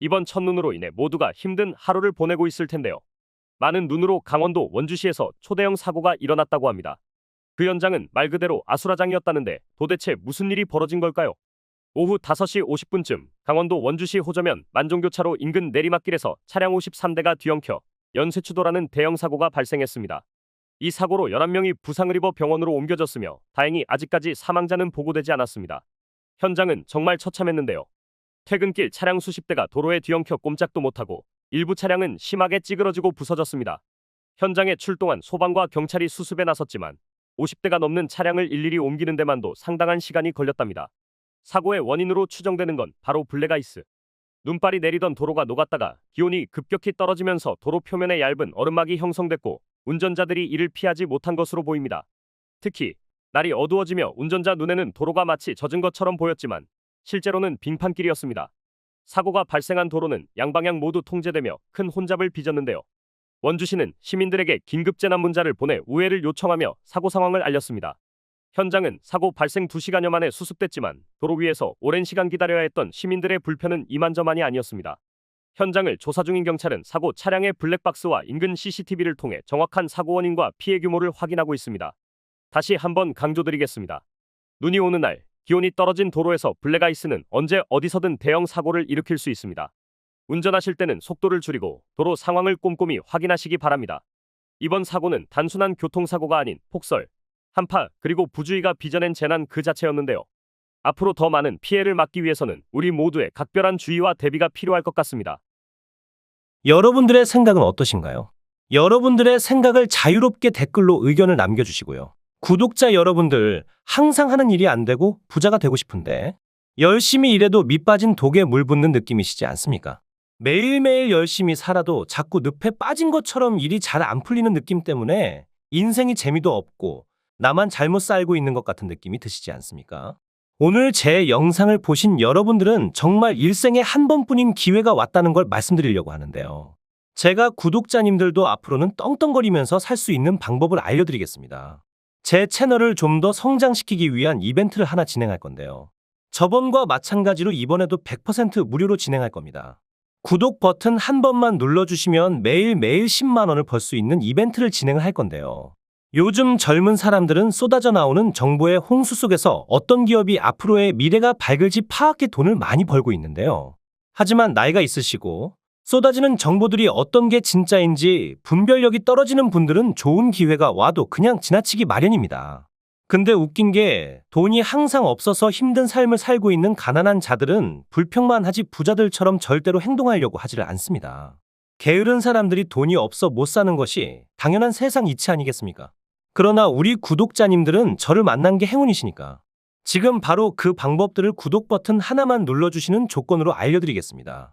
이번 첫눈으로 인해 모두가 힘든 하루를 보내고 있을 텐데요. 많은 눈으로 강원도 원주시에서 초대형 사고가 일어났다고 합니다. 그 현장은 말 그대로 아수라장이었다는데 도대체 무슨 일이 벌어진 걸까요? 오후 5시 50분쯤 강원도 원주시 호저면 만종교차로 인근 내리막길에서 차량 53대가 뒤엉켜 연쇄추도라는 대형 사고가 발생했습니다. 이 사고로 11명이 부상을 입어 병원으로 옮겨졌으며 다행히 아직까지 사망자는 보고되지 않았습니다. 현장은 정말 처참했는데요. 퇴근길 차량 수십 대가 도로에 뒤엉켜 꼼짝도 못하고 일부 차량은 심하게 찌그러지고 부서졌습니다. 현장에 출동한 소방과 경찰이 수습에 나섰지만 50대가 넘는 차량을 일일이 옮기는 데만도 상당한 시간이 걸렸답니다. 사고의 원인으로 추정되는 건 바로 블랙아이스. 눈발이 내리던 도로가 녹았다가 기온이 급격히 떨어지면서 도로 표면에 얇은 얼음막이 형성됐고 운전자들이 이를 피하지 못한 것으로 보입니다. 특히 날이 어두워지며 운전자 눈에는 도로가 마치 젖은 것처럼 보였지만 실제로는 빙판길이었습니다. 사고가 발생한 도로는 양방향 모두 통제되며 큰 혼잡을 빚었는데요. 원주시는 시민들에게 긴급 재난 문자를 보내 우회를 요청하며 사고 상황을 알렸습니다. 현장은 사고 발생 2시간여 만에 수습됐지만 도로 위에서 오랜 시간 기다려야 했던 시민들의 불편은 이만저만이 아니었습니다. 현장을 조사 중인 경찰은 사고 차량의 블랙박스와 인근 CCTV를 통해 정확한 사고 원인과 피해 규모를 확인하고 있습니다. 다시 한번 강조드리겠습니다. 눈이 오는 날, 기온이 떨어진 도로에서 블랙아이스는 언제 어디서든 대형 사고를 일으킬 수 있습니다. 운전하실 때는 속도를 줄이고 도로 상황을 꼼꼼히 확인하시기 바랍니다. 이번 사고는 단순한 교통사고가 아닌 폭설, 한파, 그리고 부주의가 빚어낸 재난 그 자체였는데요. 앞으로 더 많은 피해를 막기 위해서는 우리 모두의 각별한 주의와 대비가 필요할 것 같습니다. 여러분들의 생각은 어떠신가요? 여러분들의 생각을 자유롭게 댓글로 의견을 남겨주시고요. 구독자 여러분들, 항상 하는 일이 안 되고 부자가 되고 싶은데, 열심히 일해도 밑 빠진 독에 물 붓는 느낌이시지 않습니까? 매일매일 열심히 살아도 자꾸 늪에 빠진 것처럼 일이 잘 안 풀리는 느낌 때문에 인생이 재미도 없고 나만 잘못 살고 있는 것 같은 느낌이 드시지 않습니까? 오늘 제 영상을 보신 여러분들은 정말 일생에 한 번뿐인 기회가 왔다는 걸 말씀드리려고 하는데요. 제가 구독자님들도 앞으로는 떵떵거리면서 살 수 있는 방법을 알려드리겠습니다. 제 채널을 좀 더 성장시키기 위한 이벤트를 하나 진행할 건데요. 저번과 마찬가지로 이번에도 100% 무료로 진행할 겁니다. 구독 버튼 한 번만 눌러주시면 매일매일 10만 원을 벌 수 있는 이벤트를 진행을 할 건데요. 요즘 젊은 사람들은 쏟아져 나오는 정보의 홍수 속에서 어떤 기업이 앞으로의 미래가 밝을지 파악해 돈을 많이 벌고 있는데요. 하지만 나이가 있으시고 쏟아지는 정보들이 어떤 게 진짜인지 분별력이 떨어지는 분들은 좋은 기회가 와도 그냥 지나치기 마련입니다. 근데 웃긴 게 돈이 항상 없어서 힘든 삶을 살고 있는 가난한 자들은 불평만 하지 부자들처럼 절대로 행동하려고 하지를 않습니다. 게으른 사람들이 돈이 없어 못 사는 것이 당연한 세상 이치 아니겠습니까? 그러나 우리 구독자님들은 저를 만난 게 행운이시니까. 지금 바로 그 방법들을 구독 버튼 하나만 눌러주시는 조건으로 알려드리겠습니다.